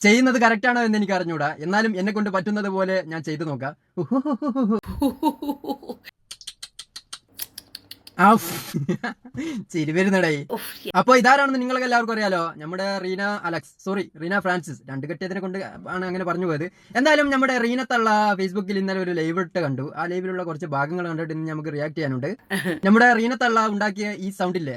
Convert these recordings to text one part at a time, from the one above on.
ചെയ്യുന്നത് കറക്റ്റ് ആണോ എന്ന് എനിക്ക് അറിഞ്ഞൂടാ എന്നാലും എന്നെ കൊണ്ട് പറ്റുന്നത് പോലെ ഞാൻ ചെയ്തു നോക്കാം. ചിരി വരുന്നടേ അപ്പൊ ഇതാരാണെന്ന് നിങ്ങൾക്ക് എല്ലാവർക്കും അറിയാലോ? നമ്മുടെ Reena Alex sorry Reena Francis. രണ്ട് കെട്ടിയതിനെ കൊണ്ട് ആണ് അങ്ങനെ പറഞ്ഞു പോയത്. എന്തായാലും നമ്മുടെ റീന തള്ള ഫേസ്ബുക്കിൽ ഇന്നലെ ഒരു ലൈവ് ഇട്ട് കണ്ടു. ആ ലൈവിലുള്ള കുറച്ച് ഭാഗങ്ങൾ കണ്ടിട്ട് ഇന്ന് നമുക്ക് റിയാക്ട് ചെയ്യാനുണ്ട്. നമ്മുടെ റീന തള്ള ഉണ്ടാക്കിയ ഈ സൗണ്ട് ഇല്ലേ?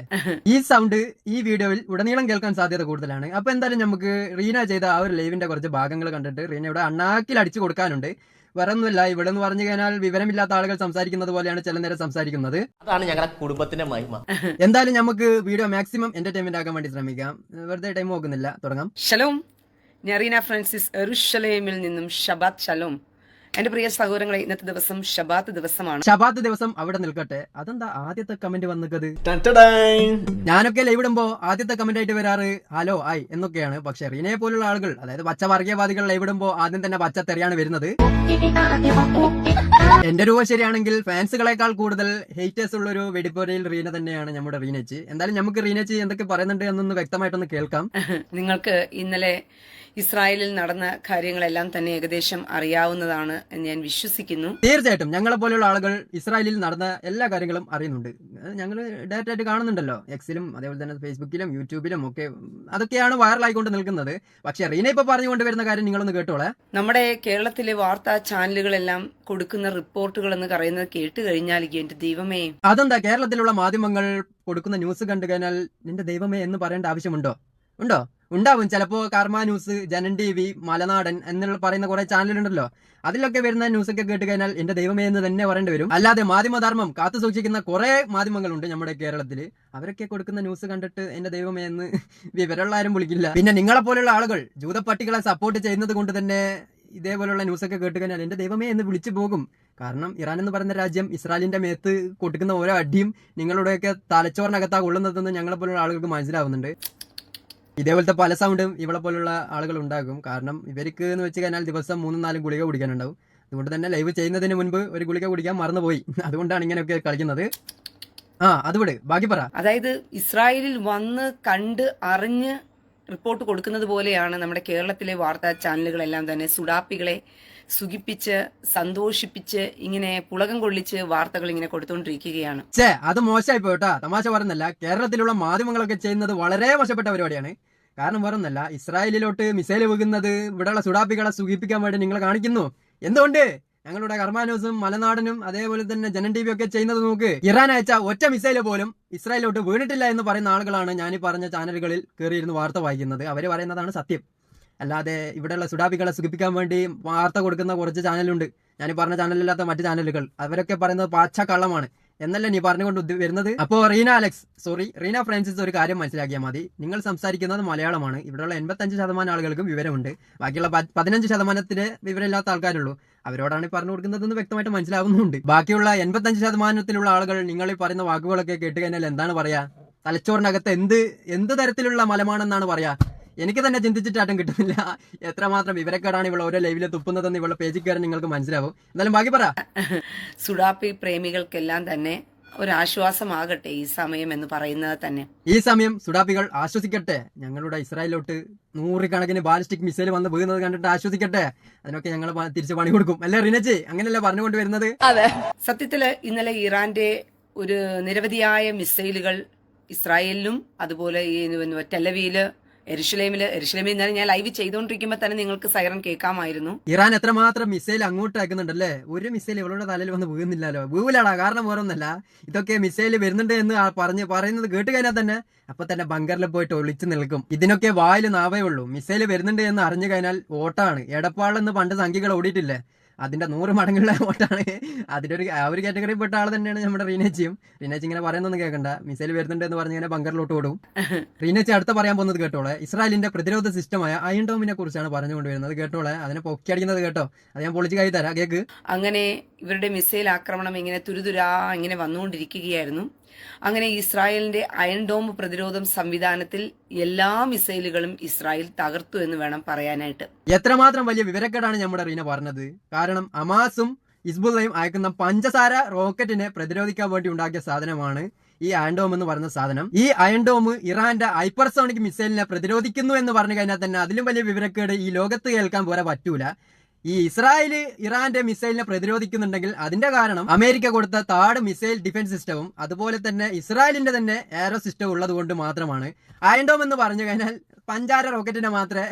ഈ സൗണ്ട് ഈ വീഡിയോയിൽ ഉടനീളം കേൾക്കാൻ സാധ്യത കൂടുതലാണ്. അപ്പൊ എന്തായാലും നമുക്ക് റീന ചെയ്ത ആ ഒരു ലൈവിന്റെ കുറച്ച് ഭാഗങ്ങൾ കണ്ടിട്ട് റീനയുടെ അണ്ണാക്കിൽ അടിച്ചു കൊടുക്കാനുണ്ട്. വേറെ ഒന്നുമില്ല ഇവിടെ എന്ന് പറഞ്ഞു കഴിഞ്ഞാൽ വിവരമില്ലാത്ത ആളുകൾ സംസാരിക്കുന്നത് പോലെയാണ് ചില നേരം സംസാരിക്കുന്നത്. അതാണ് ഞങ്ങളുടെ കുടുംബത്തിന്റെ മഹിമ. എന്തായാലും നമുക്ക് വീഡിയോ മാക്സിമം എന്റർടൈൻമെന്റ് ആക്കാൻ വേണ്ടി ശ്രമിക്കാം. വെറുതെ ടൈം നോക്കുന്നില്ല തുടങ്ങാം. ഷലോം ഞാൻ റീന ഫ്രാൻസിസ് എറുഷലേമിൽ നിന്നും ഷബാത് ഷലോം എന്റെ പ്രിയ സഹോദരങ്ങളെ ഇന്നത്തെ ദിവസം ഷബാത്ത് ദിവസമാണ്. ശബാത്ത് ദിവസം അവിടെ നിൽക്കട്ടെ. അതെന്താ ആദ്യത്തെ കമന്റ് വന്നത്? ഞാനൊക്കെ ലൈവ് ഇടുമ്പോ ആദ്യത്തെ കമന്റ് ആയിട്ട് വരാറ് ഹലോ ആയി എന്നൊക്കെയാണ്. പക്ഷെ റീനയെ പോലുള്ള ആളുകൾ അതായത് പച്ച വർഗീയവാദികൾ ലൈവ് ഇടുമ്പോ ആദ്യം തന്നെ പച്ച തെറിയാണ് വരുന്നത്. എന്റെ രൂപ ശരിയാണെങ്കിൽ ഫാൻസുകളെക്കാൾ കൂടുതൽ ഹേറ്റേഴ്സ് ഉള്ള ഒരു വെടിപ്പോരയിൽ റീന തന്നെയാണ് നമ്മുടെ റീനച്ച്. എന്തായാലും നമുക്ക് റീനച്ച് എന്തൊക്കെ പറയുന്നുണ്ട് എന്നൊന്ന് വ്യക്തമായിട്ടൊന്ന് കേൾക്കാം. നിങ്ങൾക്ക് ഇന്നലെ ഇസ്രായേലിൽ നടന്ന കാര്യങ്ങളെല്ലാം തന്നെ ഏകദേശം അറിയാവുന്നതാണ് എന്ന് ഞാൻ വിശ്വസിക്കുന്നു. തീർച്ചയായിട്ടും. ഞങ്ങളെ പോലെയുള്ള ആളുകൾ ഇസ്രായേലിൽ നടന്ന എല്ലാ കാര്യങ്ങളും അറിയുന്നുണ്ട്. ഞങ്ങൾ ഡയറക്റ്റ് ആയിട്ട് കാണുന്നുണ്ടല്ലോ. എക്സിലും അതേപോലെ തന്നെ ഫേസ്ബുക്കിലും യൂട്യൂബിലും ഒക്കെ അതൊക്കെയാണ് വൈറലായിക്കൊണ്ട് നിൽക്കുന്നത്. പക്ഷെ റീന ഇപ്പൊ പറഞ്ഞുകൊണ്ട് വരുന്ന കാര്യം നിങ്ങളൊന്ന് കേട്ടോളെ. നമ്മുടെ കേരളത്തിലെ വാർത്താ ചാനലുകളെല്ലാം കൊടുക്കുന്ന റിപ്പോർട്ടുകൾ എന്ന് പറയുന്നത് കേട്ട് കഴിഞ്ഞാൽ എന്റെ ദൈവമേ. അതെന്താ? കേരളത്തിലുള്ള മാധ്യമങ്ങൾ കൊടുക്കുന്ന ന്യൂസ് കണ്ടു കഴിഞ്ഞാൽ നിന്റെ ദൈവമേ എന്ന് പറയേണ്ട ആവശ്യമുണ്ടോ? ഉണ്ടോ? ഉണ്ടാവും. ചിലപ്പോ Karma news Janam T V Malanadan എന്നുള്ള പറയുന്ന കുറെ ചാനലുണ്ടല്ലോ അതിലൊക്കെ വരുന്ന ന്യൂസ് ഒക്കെ കേട്ട് കഴിഞ്ഞാൽ എന്റെ ദൈവമേ എന്ന് തന്നെ പറയേണ്ടി വരും. അല്ലാതെ മാധ്യമധർമ്മം കാത്തു സൂക്ഷിക്കുന്ന കുറെ മാധ്യമങ്ങളുണ്ട് നമ്മുടെ കേരളത്തിൽ. അവരൊക്കെ കൊടുക്കുന്ന ന്യൂസ് കണ്ടിട്ട് എന്റെ ദൈവമേ എന്ന് വിവരമുള്ള ആരും വിളിക്കില്ല. പിന്നെ നിങ്ങളെ പോലുള്ള ആളുകൾ ജൂതപ്പട്ടികളെ സപ്പോർട്ട് ചെയ്യുന്നത് കൊണ്ട് തന്നെ ഇതേപോലുള്ള ന്യൂസൊക്കെ കേട്ട് കഴിഞ്ഞാൽ എന്റെ ദൈവമേ എന്ന് വിളിച്ചു പോകും. കാരണം ഇറാൻ എന്ന് പറയുന്ന രാജ്യം ഇസ്രായേലിന്റെ മേത്ത് കൊടുക്കുന്ന ഓരോ അടിയും നിങ്ങളുടെയൊക്കെ തലച്ചോറിനകത്താ കൊള്ളുന്നതെന്ന് ഞങ്ങളെ പോലുള്ള ആളുകൾക്ക് മനസ്സിലാവുന്നുണ്ട്. ഇതേപോലത്തെ പല സൗണ്ടും ഇവളെ പോലുള്ള ആളുകൾ ഉണ്ടാകും. കാരണം ഇവർക്ക് എന്ന് വെച്ച് കഴിഞ്ഞാൽ ദിവസം മൂന്നും നാലും ഗുളിക കുടിക്കാനുണ്ടാവും. അതുകൊണ്ട് തന്നെ ലൈവ് ചെയ്യുന്നതിന് മുൻപ് ഒരു ഗുളിക കുടിക്കാൻ മറന്നുപോയി. അതുകൊണ്ടാണ് ഇങ്ങനെയൊക്കെ കളിക്കുന്നത്. ആ അതുവിടെ ബാക്കി പറ. അതായത് ഇസ്രായേലിൽ വന്ന് കണ്ട് അറിഞ്ഞ് റിപ്പോർട്ട് കൊടുക്കുന്നത് പോലെയാണ് നമ്മുടെ കേരളത്തിലെ വാർത്താ ചാനലുകളെല്ലാം തന്നെ സുഡാപ്പികളെ സുഖിപ്പിച്ച് സന്തോഷിപ്പിച്ച് ഇങ്ങനെ പുളകം കൊള്ളിച്ച് വാർത്തകൾ ഇങ്ങനെ കൊടുത്തുകൊണ്ടിരിക്കുകയാണ്. ചേ അത് മോശമായി പോയിട്ടാ. തമാശ പറയുന്നല്ല കേരളത്തിലുള്ള മാധ്യമങ്ങളൊക്കെ ചെയ്യുന്നത് വളരെ മോശപ്പെട്ട പരിപാടിയാണ്. കാരണം വേറൊന്നല്ല ഇസ്രായേലിലോട്ട് മിസൈൽ വീകുന്നത് ഇവിടെയുള്ള സുഡാപ്പികളെ സുഖിപ്പിക്കാൻ വേണ്ടി നിങ്ങൾ കാണിക്കുന്നു. എന്തുകൊണ്ട്? ഞങ്ങളുടെ കർമാനോസും മലനാടനും അതേപോലെ തന്നെ ജനൻ ടി വി ഒക്കെ ചെയ്യുന്നത് നോക്ക്. ഇറാൻ അയച്ച ഒറ്റ മിസൈൽ പോലും ഇസ്രായേലിലോട്ട് വീണിട്ടില്ല എന്ന് പറയുന്ന ആളുകളാണ് ഞാൻ ഈ പറഞ്ഞ ചാനലുകളിൽ കയറിയിരുന്ന് വാർത്ത വായിക്കുന്നത്. അവർ പറയുന്നതാണ് സത്യം. അല്ലാതെ ഇവിടെയുള്ള സുഡാബികളെ സുഖിപ്പിക്കാൻ വേണ്ടി വാർത്ത കൊടുക്കുന്ന കുറച്ച് ചാനലുണ്ട്. ഞാൻ പറഞ്ഞ ചാനലില്ലാത്ത മറ്റു ചാനലുകൾ. അവരൊക്കെ പറയുന്നത് പാച്ച കള്ളമാണ് എന്നല്ല നീ പറഞ്ഞുകൊണ്ട് വരുന്നത്? അപ്പോ Reena Alex sorry Reena Francis ഒരു കാര്യം മനസ്സിലാക്കിയാൽ മതി. നിങ്ങൾ സംസാരിക്കുന്നത് മലയാളമാണ്. ഇവിടെയുള്ള എൺപത്തഞ്ച് ശതമാനം ആളുകൾക്കും വിവരമുണ്ട്. ബാക്കിയുള്ള പതിനഞ്ച് ശതമാനത്തിന് വിവരമില്ലാത്ത ആൾക്കാരുള്ളൂ. അവരോടാണ് പറഞ്ഞു കൊടുക്കുന്നതെന്ന് വ്യക്തമായിട്ട് മനസ്സിലാവുന്നുണ്ട്. ബാക്കിയുള്ള എൺപത്തഞ്ച് ശതമാനത്തിലുള്ള ആളുകൾ നിങ്ങൾ ഈ പറയുന്ന വാക്കുകളൊക്കെ കേട്ട് കഴിഞ്ഞാൽ എന്താണ് പറയാ? തലച്ചോറിനകത്ത് എന്ത് എന്ത് തരത്തിലുള്ള മലമാണെന്നാണ് പറയാ? എനിക്ക് തന്നെ ചിന്തിച്ചിട്ടാട്ടും കിട്ടുന്നില്ല. എത്രമാത്രം വിവരക്കേടാണ് ഇവൾ ഓരോ ലൈവിൽ തുപ്പുന്നതെന്ന് ഇവളുടെ പേജിക്കാരൻ നിങ്ങൾക്ക് മനസ്സിലാവും. എന്നാലും ബാക്കി പറ. സുഡാപ്പി പ്രേമികൾക്കെല്ലാം തന്നെ ഒരാശ്വാസമാകട്ടെ ഈ സമയം എന്ന് പറയുന്നത് തന്നെ. ഈ സമയം സുഡാപ്പികൾ ആശ്വസിക്കട്ടെ. ഞങ്ങളുടെ ഇസ്രായേലിലോട്ട് നൂറുകണക്കിന് ബാലിസ്റ്റിക് മിസൈൽ വന്ന് വീഴുന്നത് കണ്ടിട്ട് ആശ്വസിക്കട്ടെ. അതിനൊക്കെ ഞങ്ങൾ തിരിച്ച് പണി കൊടുക്കും. അല്ലേ റിനജ്? അങ്ങനെയല്ല പറഞ്ഞുകൊണ്ട് വരുന്നത്? അതെ. സത്യത്തിൽ ഇന്നലെ ഇറാന്റെ ഒരു നിരവധിയായ മിസൈലുകൾ ഇസ്രായേലിലും അതുപോലെ ഈ ടെലവിയിൽ എരുഷലേമിൽ എരുഷലേമിൽ ഇന്നലെ ഞാൻ ലൈവ് ചെയ്തുകൊണ്ടിരിക്കുമ്പോൾ തന്നെ നിങ്ങൾക്ക് സൈറൺ കേൾക്കാമായിരുന്നു. ഇറാൻ എത്രമാത്രം മിസൈൽ അങ്ങോട്ട് അയക്കുന്നുണ്ടല്ലേ? ഒരു മിസൈൽ ഇവളുടെ തലയിൽ വന്ന് വീഴുന്നില്ലല്ലോ. വീവിലാടാ കാരണം ഓരോന്നല്ല. ഇതൊക്കെ മിസൈൽ വരുന്നുണ്ട് എന്ന് പറഞ്ഞ് പറയുന്നത് കേട്ട് കഴിഞ്ഞാൽ തന്നെ അപ്പൊ തന്നെ ബങ്കറിൽ പോയിട്ട് ഒളിച്ചു നിൽക്കും. ഇതിനൊക്കെ വായിൽ നാവേ ഉള്ളൂ. മിസൈൽ വരുന്നുണ്ട് എന്ന് അറിഞ്ഞു കഴിഞ്ഞാൽ ഓട്ടാണ്. എടപ്പാളെന്ന് പണ്ട് സംഖ്യകൾ ഓടിയിട്ടില്ലേ? അതിന്റെ നൂറ് മടങ്ങുള്ള വോട്ടാണ്. അതിന്റെ ഒരു ആ ഒരു കാറ്റഗറി പെട്ട ആൾ തന്നെയാണ് നമ്മുടെ റീനേച്ചിയും റീനച്ചി ഇങ്ങനെ പറയുന്നൊന്നും കേൾക്കണ്ട. മിസൈൽ വരുന്നുണ്ട് എന്ന് പറഞ്ഞ് ഇങ്ങനെ ബങ്കറിലോട്ട് ഓടും. റീനച്ചി അടുത്ത പറയാൻ പോകുന്നത് കേട്ടോളെ. ഇസ്രായേലിന്റെ പ്രതിരോധ സിസ്റ്റമായ അയൺ ഡോമിനെ കുറിച്ചാണ് പറഞ്ഞുകൊണ്ടുവരുന്നത്. കേട്ടോളെ? അതിനെ പൊക്കി അടിക്കുന്നത് കേട്ടോ. അത് ഞാൻ പൊളിച്ച് കൈ തരാം. കേക്ക്? അങ്ങനെ ഇവരുടെ മിസൈൽ ആക്രമണം ഇങ്ങനെ തുരുതുരാ ഇങ്ങനെ വന്നുകൊണ്ടിരിക്കുകയായിരുന്നു. അങ്ങനെ ഇസ്രായേലിന്റെ അയൺ ഡോം പ്രതിരോധം സംവിധാനത്തിൽ എല്ലാ മിസൈലുകളും ഇസ്രായേൽ തകർത്തു എന്ന് വേണം പറയാനായിട്ട്. എത്രമാത്രം വലിയ വിവരക്കേടാണ് നമ്മുടെ റീന പറഞ്ഞത്? കാരണം അമാസും ഇസ്ബുള്ളയും അയക്കുന്ന പഞ്ചസാര റോക്കറ്റിനെ പ്രതിരോധിക്കാൻ വേണ്ടി ഉണ്ടാക്കിയ സാധനമാണ് ഈ അയൺഡോം എന്ന് പറയുന്ന സാധനം. ഈ അയൺഡോം ഇറാന്റെ ഹൈപ്പർസോണിക് മിസൈലിനെ പ്രതിരോധിക്കുന്നു എന്ന് പറഞ്ഞു കഴിഞ്ഞാൽ തന്നെ അതിലും വലിയ വിവരക്കേട് ഈ ലോകത്ത് കേൾക്കാൻ പോരാ പറ്റൂല. ഈ ഇസ്രായേൽ ഇറാന്റെ മിസൈലിനെ പ്രതിരോധിക്കുന്നുണ്ടെങ്കിൽ അതിന്റെ കാരണം അമേരിക്ക കൊടുത്ത താഡ് മിസൈൽ ഡിഫൻസ് സിസ്റ്റവും അതുപോലെ തന്നെ ഇസ്രായേലിന്റെ തന്നെ എയറോ സിസ്റ്റം ഉള്ളത് കൊണ്ട് മാത്രമാണ്. അയൻഡോം എന്ന് പറഞ്ഞു കഴിഞ്ഞാൽ പഞ്ചാര റോക്കറ്റിനെ മാത്രമേ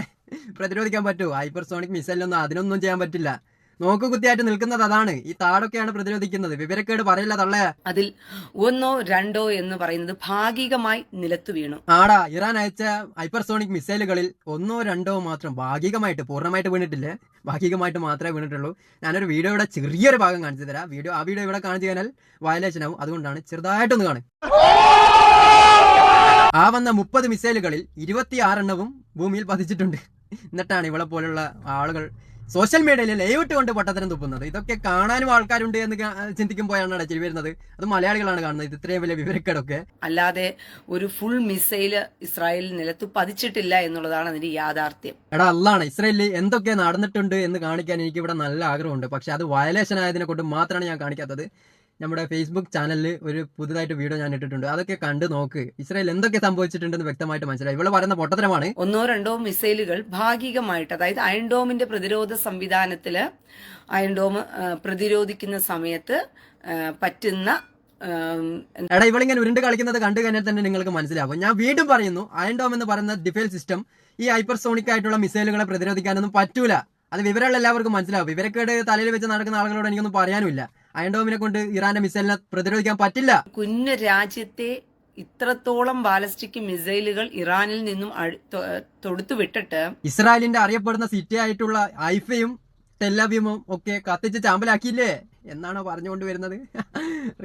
പ്രതിരോധിക്കാൻ പറ്റൂ. ഹൈപ്പർസോണിക് മിസൈലിനൊന്നും അതിനൊന്നും ചെയ്യാൻ പറ്റില്ല. നോക്കു കുത്തിയായിട്ട് നിൽക്കുന്നത് അതാണ്. ഈ താടൊക്കെയാണ് പ്രതിരോധിക്കുന്നത്. വിവരക്കേട് പറയില്ല തള്ളേ. അതിൽ ഒന്നോ രണ്ടോ എന്ന് പറയുന്നത് ഭാഗികമായി നിലത്തു വീണു. ആടാ ഇറാൻ അയച്ച ഹൈപ്പർസോണിക് മിസൈലുകളിൽ ഒന്നോ രണ്ടോ മാത്രം ഭാഗികമായിട്ട് പൂർണമായിട്ട് വീണിട്ടില്ലേ? ഭാഗികമായിട്ട് മാത്രമേ വീണിട്ടുള്ളൂ. ഞാനൊരു വീഡിയോ ഇവിടെ ചെറിയൊരു ഭാഗം കാണിച്ചു തരാം. വീഡിയോ ആ വീഡിയോ ഇവിടെ കാണിച്ചു കഴിഞ്ഞാൽ വയലേഷൻ ആവും. അതുകൊണ്ടാണ് ചെറുതായിട്ടൊന്ന് കാണും ആ വന്ന മുപ്പത് മിസൈലുകളിൽ ഇരുപത്തി ആറെണ്ണവും ഭൂമിയിൽ പതിച്ചിട്ടുണ്ട്. എന്നിട്ടാണ് ഇവളെ പോലുള്ള ആളുകൾ സോഷ്യൽ മീഡിയയിൽ ലൈവ് ഇട്ട് കൊണ്ട് പൊട്ടത്തരം തുപ്പുന്നത്. ഇതൊക്കെ കാണാനും ആൾക്കാരുണ്ട് എന്ന് ചിന്തിക്കുമ്പോഴാണ് അടച്ചിൽ വരുന്നത്. അത് മലയാളികളാണ് കാണുന്നത്. ഇത് ഇത്രയും വലിയ വിവരക്കേടൊക്കെ. അല്ലാതെ ഒരു ഫുൾ മിസൈൽ ഇസ്രായേലിൽ നിലത്ത് പതിച്ചിട്ടില്ല എന്നുള്ളതാണ് അതിന്റെ യാഥാർത്ഥ്യം. എടാ അല്ലാണ് ഇസ്രായേലിൽ എന്തൊക്കെ നടന്നിട്ടുണ്ട് എന്ന് കാണിക്കാൻ എനിക്ക് ഇവിടെ നല്ല ആഗ്രഹമുണ്ട്. പക്ഷെ അത് വയലേഷൻ ആയതിനെ കൊണ്ട് മാത്രമാണ് ഞാൻ കാണിക്കാത്തത്. നമ്മുടെ ഫേസ്ബുക്ക് ചാനലിൽ ഒരു പുതുതായിട്ട് വീഡിയോ ഞാൻ ഇട്ടിട്ടുണ്ട്. അതൊക്കെ കണ്ട് നോക്ക്. ഇസ്രായേൽ എന്തൊക്കെ സംഭവിച്ചിട്ടുണ്ടെന്ന് വ്യക്തമായിട്ട് മനസ്സിലായി. ഇവിടെ പറയുന്ന പൊട്ടത്തരമാണ്. ഒന്നോ രണ്ടോ മിസൈലുകൾ ഭാഗികമായിട്ട് അതായത് അയൺഡോമിന്റെ പ്രതിരോധ സംവിധാനത്തിൽ അയൺഡോം പ്രതിരോധിക്കുന്ന സമയത്ത് പറ്റുന്ന എടാ ഇവളിങ്ങനെ ഉരുണ്ട് കളിക്കുന്നത് കണ്ടു കഴിഞ്ഞാൽ തന്നെ നിങ്ങൾക്ക് മനസ്സിലാവും. ഞാൻ വീണ്ടും പറയുന്നു അയൺഡോം എന്ന് പറയുന്ന ഡിഫൻസ് സിസ്റ്റം ഈ ഹൈപ്പർസോണിക് ആയിട്ടുള്ള മിസൈലുകളെ പ്രതിരോധിക്കാനൊന്നും പറ്റൂല. അത് വിവരമുള്ള എല്ലാവർക്കും മനസ്സിലാവും. വിവരക്കേട് തലയിൽ വെച്ച് നടക്കുന്ന ആളുകളോട് എനിക്കൊന്നും പറയാനുമില്ല. അയൺഡോമിനെ കൊണ്ട് ഇറാന്റെ മിസൈലിനെ പ്രതിരോധിക്കാൻ പറ്റില്ല. കുഞ്ഞു രാജ്യത്തെ ഇത്രത്തോളം ബാലസ്റ്റിക് മിസൈലുകൾ ഇറാനിൽ നിന്നും തൊടുത്തു വിട്ടിട്ട് ഇസ്രായേലിന്റെ അറിയപ്പെടുന്ന സിറ്റി ആയിട്ടുള്ള ഐഫയും ടെല്ലവ്യൂമും ഒക്കെ കത്തിച്ച് ചാമ്പലാക്കിയില്ലേ? എന്നാണോ പറഞ്ഞുകൊണ്ട് വരുന്നത്?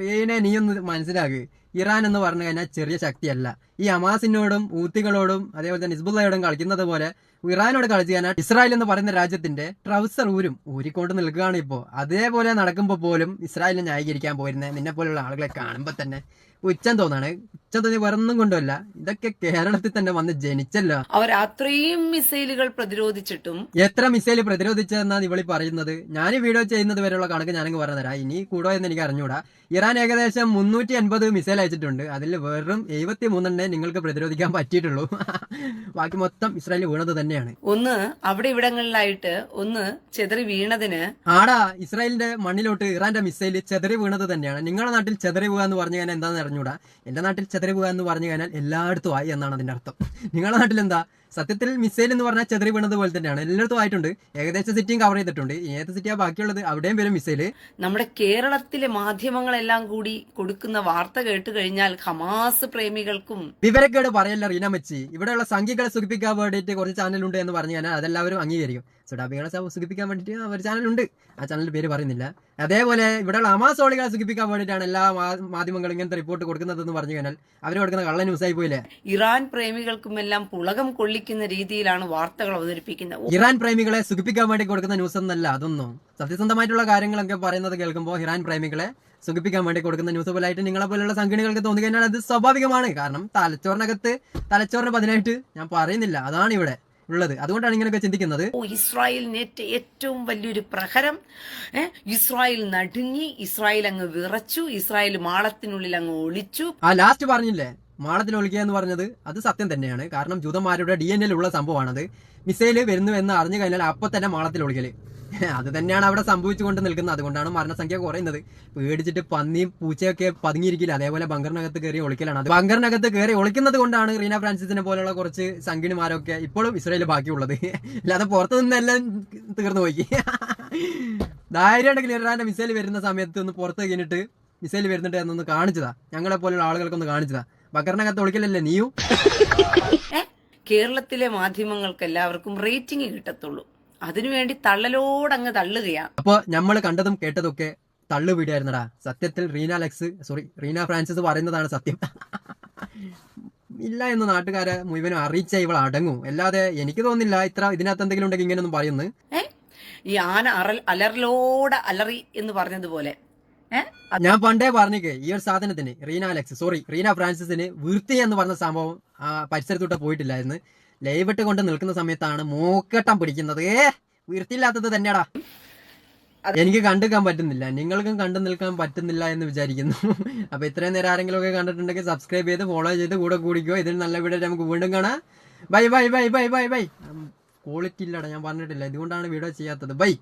റിയനെ നീ ഒന്ന് മനസ്സിലാക്ക്. ഇറാൻ എന്ന് പറഞ്ഞു കഴിഞ്ഞാൽ ചെറിയ ശക്തിയല്ല. ഈ അമാസിനോടും ഊത്തികളോടും അതേപോലെ തന്നെ ഹിസ്ബുള്ളയോടും കളിക്കുന്നത് പോലെ ഇറാനോട് കളിച്ചു കഴിഞ്ഞാൽ ഇസ്രായേൽ എന്ന് പറയുന്ന രാജ്യത്തിന്റെ ട്രൗസർ ഊരും ഊരിക്കൊണ്ട് നിൽക്കുകയാണ് ഇപ്പോ. അതേപോലെ നടക്കുമ്പോൾ പോലും ഇസ്രായേലിനെ ന്യായീകരിക്കാൻ പോയിരുന്നത് നിന്നെ പോലുള്ള ആളുകളെ കാണുമ്പോൾ തന്നെ ഉച്ചം തോന്നാണ്. ഉച്ചം തോന്നി വേറൊന്നും കൊണ്ടുമല്ല ഇതൊക്കെ കേരളത്തിൽ തന്നെ വന്ന് ജനിച്ചല്ലോ. അവർ അത്രയും മിസൈലുകൾ പ്രതിരോധിച്ചിട്ടും എത്ര മിസൈൽ പ്രതിരോധിച്ചതെന്നാണ് ഇവളി പറയുന്നത്? ഞാൻ ഈ വീഡിയോ ചെയ്യുന്നത് വരെയുള്ള കണക്ക് ഞാനങ്ങ് പറഞ്ഞുതരാം. ഇനി കൂടോ എന്ന് എനിക്ക് അറിഞ്ഞൂടാ. ഇറാൻ ഏകദേശം മുന്നൂറ്റി അൻപത് മിസൈൽ അയച്ചിട്ടുണ്ട് അതിൽ വെറും എഴുപത്തി മൂന്നെണ്ണേ നിങ്ങൾക്ക് പ്രതിരോധിക്കാൻ പറ്റിയിട്ടുള്ളൂ. ബാക്കി മൊത്തം ഇസ്രായേൽ വീണത് തന്നെയാണ്. ഒന്ന് അവിടെ ഇവിടങ്ങളിലായിട്ട് ഒന്ന് ചെതറി വീണതിന് ആടാ ഇസ്രായേലിന്റെ മണ്ണിലോട്ട് ഇറാന്റെ മിസൈൽ ചെതറി വീണത് തന്നെയാണ്. നിങ്ങളുടെ നാട്ടിൽ ചെതറി പോകാന്ന് എന്ന് പറഞ്ഞു കഴിഞ്ഞാൽ എന്താണെന്ന് അറിഞ്ഞൂടാ? എന്റെ നാട്ടിൽ ചെതറി പോകാന്ന് എന്ന് പറഞ്ഞു കഴിഞ്ഞാൽ എല്ലായിടത്തും ആയി എന്നാണ് അതിന്റെ അർത്ഥം. നിങ്ങളുടെ നാട്ടിൽ എന്താ സത്യത്തിൽ മിസൈൽ എന്ന് പറഞ്ഞാൽ ചെതറി വീണത് പോലെ തന്നെയാണ്. എല്ലായിടത്തും ആയിട്ടുണ്ട്. ഏകദേശം സിറ്റിയും കവർ ചെയ്തിട്ടുണ്ട്. ഏത് സിറ്റിയാ ബാക്കിയുള്ളത് അവിടെയും വരും മിസൈൽ നമ്മുടെ കേരളത്തിലെ മാധ്യമങ്ങളെല്ലാം കൂടി കൊടുക്കുന്ന വാർത്ത കേട്ട് കഴിഞ്ഞാൽ ഹമാസ് പ്രേമികൾക്കും വിവരക്കേട് പറയല്ല റീന മച്ചി. ഇവിടെയുള്ള സംഖ്യകളെ സുഖിപ്പിക്കാൻ വേണ്ടിയിട്ട് കുറച്ച് ചാനലുണ്ട് എന്ന് പറഞ്ഞു കഴിഞ്ഞാൽ അതെല്ലാവരും അംഗീകരിക്കും. സ- സുഖിപ്പിക്കാൻ വേണ്ടിയിട്ട് ഒരു ചാനലുണ്ട്. ആ ചാനലിന്റെ പേര് പറയുന്നില്ല. അതേപോലെ ഇവിടെയുള്ള അമാസോളികളെ സുഖിപ്പിക്കാൻ വേണ്ടിയിട്ടാണ് എല്ലാ മാധ്യമങ്ങളും ഇങ്ങനത്തെ റിപ്പോർട്ട് കൊടുക്കുന്നതെന്ന് പറഞ്ഞു കഴിഞ്ഞാൽ അവർ കൊടുക്കുന്ന കള്ള ന്യൂസായി പോയില്ലേ? ഇറാൻ പ്രേമികൾക്കുമെല്ലാം പുളകം കൊള്ളിക്കുന്ന രീതിയിലാണ് വാർത്തകൾ അവതരിപ്പിക്കുന്നത്. ഇറാൻ പ്രേമികളെ സുഖിപ്പിക്കാൻ വേണ്ടി കൊടുക്കുന്ന ന്യൂസ് എന്നല്ല അതൊന്നും. സത്യസന്ധമായിട്ടുള്ള കാര്യങ്ങളൊക്കെ പറയുന്നത് കേൾക്കുമ്പോൾ ഇറാൻ പ്രേമികളെ സുഖിപ്പിക്കാൻ വേണ്ടി കൊടുക്കുന്ന ന്യൂസ് പോലായിട്ട് നിങ്ങളെ പോലുള്ള സംഘടനകൾക്ക് തോന്നി കഴിഞ്ഞാൽ അത് സ്വാഭാവികമാണ്. കാരണം തലച്ചോറിനകത്ത് തലച്ചോറിന് പതിനായിട്ട് ഞാൻ പറയുന്നില്ല. അതാണ് ഇവിടെ. ഉള്ളത്. അതുകൊണ്ടാണ് ഇങ്ങനെയൊക്കെ ചിന്തിക്കുന്നത്. ഓ ഇസ്രായേലിനേറ്റ ഏറ്റവും വലിയൊരു പ്രഹരം. ഇസ്രായേൽ നടുങ്ങി ഇസ്രായേൽ അങ്ങ് വിറച്ചു ഇസ്രായേൽ മാളത്തിനുള്ളിൽ അങ്ങ് ഒളിച്ചു. ആ ലാസ്റ്റ് പറഞ്ഞില്ലേ? മാളത്തിൽ ഒളിക്കുക എന്ന് പറഞ്ഞത് അത് സത്യം തന്നെയാണ്. കാരണം ജൂതന്മാരുടെ ഡി എൻ എൽ ഉള്ള സംഭവമാണത്. മിസൈൽ വരുന്നു എന്ന് അറിഞ്ഞു കഴിഞ്ഞാൽ അപ്പൊ തന്നെ മാളത്തിൽ ഒളിക്കൽ. അത് തന്നെയാണ് അവിടെ സംഭവിച്ചുകൊണ്ട് നിൽക്കുന്നത്. അതുകൊണ്ടാണ് മരണസംഖ്യ കുറയുന്നത്. പേടിച്ചിട്ട് പന്നിയും പൂച്ചയൊക്കെ പതുങ്ങിയിരിക്കില്ല. അതേപോലെ ബങ്കറിനകത്ത് കയറി ഒളിക്കലാണ്. അത് ബങ്കറിനകത്ത് കയറി ഒളിക്കുന്നത് കൊണ്ടാണ് റീന ഫ്രാൻസിസിനെ പോലെയുള്ള കുറച്ച് സംഘിണിമാരൊക്കെ ഇപ്പോഴും ഇസ്രയേലിൽ ബാക്കിയുള്ളത്. അല്ലാതെ പുറത്തു നിന്നെല്ലാം തീർന്നു പോയി. ധൈര്യം ഉണ്ടെങ്കിൽ ഇറാന്റെ മിസൈൽ വരുന്ന സമയത്ത് ഒന്ന് പുറത്ത് കഴിഞ്ഞിട്ട് മിസൈൽ വരുന്നുണ്ട് എന്നൊന്ന് കാണിച്ചതാ. ഞങ്ങളെ പോലെയുള്ള ആളുകൾക്കൊന്ന് കാണിച്ചതാ. ബക്കറിനകത്ത് ഒളിക്കലല്ലേ നീയും? കേരളത്തിലെ മാധ്യമങ്ങൾക്ക് എല്ലാവർക്കും റേറ്റിംഗ് കിട്ടത്തുള്ളൂ. അതിനുവേണ്ടി തള്ളലോടങ്ങ് തള്ളുകയാണ് അപ്പൊ നമ്മൾ കണ്ടതും കേട്ടതൊക്കെ തള്ളു വീടായിരുന്നടാ സത്യത്തിൽ Reena Alex sorry Reena Francis പറയുന്നതാണ് സത്യം. ഇല്ല എന്ന് നാട്ടുകാരെ മുഴുവനും അറിയിച്ച ഇവൾ അടങ്ങും. അല്ലാതെ എനിക്ക് തോന്നുന്നില്ല ഇത്ര ഇതിനകത്ത് എന്തെങ്കിലും ഉണ്ടെങ്കിൽ ഇങ്ങനെയൊന്നും പറയുന്നു. ഈ ആന അറൽ അലറലോട് അലറി എന്ന് പറഞ്ഞതുപോലെ. ഞാൻ പണ്ടേ പറഞ്ഞേക്ക് ഈ ഒരു സാധനത്തിന് റീന അലക്സ് സോറി റീന ഫ്രാൻസിസിന് വൃത്തി എന്ന് പറഞ്ഞ സംഭവം ആ പരിസരത്തോട്ട് പോയിട്ടില്ലായിരുന്നു. ലൈവ് ഇട്ട് കൊണ്ട് നിൽക്കുന്ന സമയത്താണ് മൂക്കട്ടം പിടിക്കുന്നത്. ഏ വൃത്തിയില്ലാത്തത് തന്നെയാടാ. എനിക്ക് കണ്ടുക്കാൻ പറ്റുന്നില്ല. നിങ്ങൾക്കും കണ്ടു നിൽക്കാൻ പറ്റുന്നില്ല എന്ന് വിചാരിക്കുന്നു. അപ്പൊ ഇത്രയും നേരം ആരെങ്കിലും ഒക്കെ കണ്ടിട്ടുണ്ടെങ്കിൽ സബ്സ്ക്രൈബ് ചെയ്ത് ഫോളോ ചെയ്ത് കൂടെ കൂടിക്കോ. ഇതിന് നല്ല വീഡിയോ നമുക്ക് വീണ്ടും കാണാം. Bye bye bye bye bye bye. Quality ഇല്ലടാ ഞാൻ പറഞ്ഞിട്ടില്ല. ഇതുകൊണ്ടാണ് വീഡിയോ ചെയ്യാത്തത്. ബൈ.